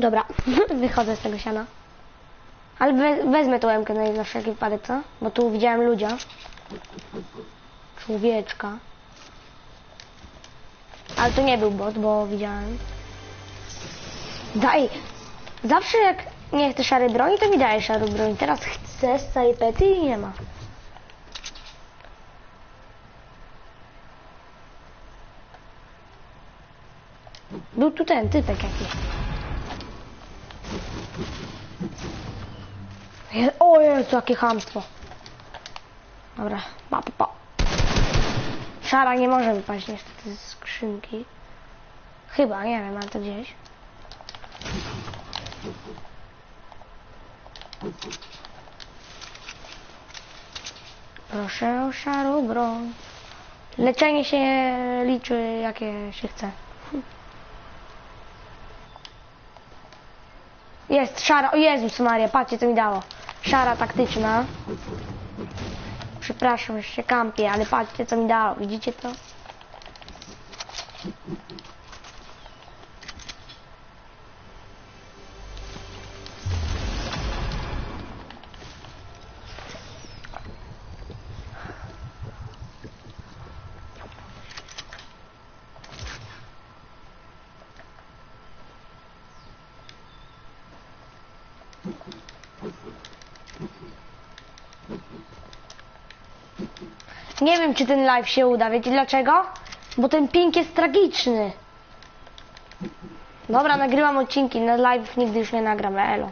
Dobra, wychodzę z tego siana. Ale we, wezmę tą łemkę na, na wszelki wypadek, co? Bo tu widziałem ludzia. Człowieczka. Ale to nie był bot, bo widziałem. Daj! Zawsze jak nie chcę szarej broni, to mi daje szarą broń. Teraz chcę z całej pety i nie ma. Był tu ten typek jakiś. Je- O Jezu, jakie chamstwo. Dobra, pa, pa, pa. Szara nie może wypaść niestety z skrzynki. Chyba, nie wiem, mam to gdzieś. Proszę o szarą broń. Leczenie się liczy jakie się chce. Jest szara, o Jezus Maria, patrzcie co mi dało. Szara taktyczna. Przepraszam, już się kampię, ale patrzcie co mi dało, widzicie to? Nie wiem czy ten live się uda, wiecie dlaczego? Bo ten ping jest tragiczny. Dobra, nagrywam odcinki, na live nigdy już nie nagram, elo.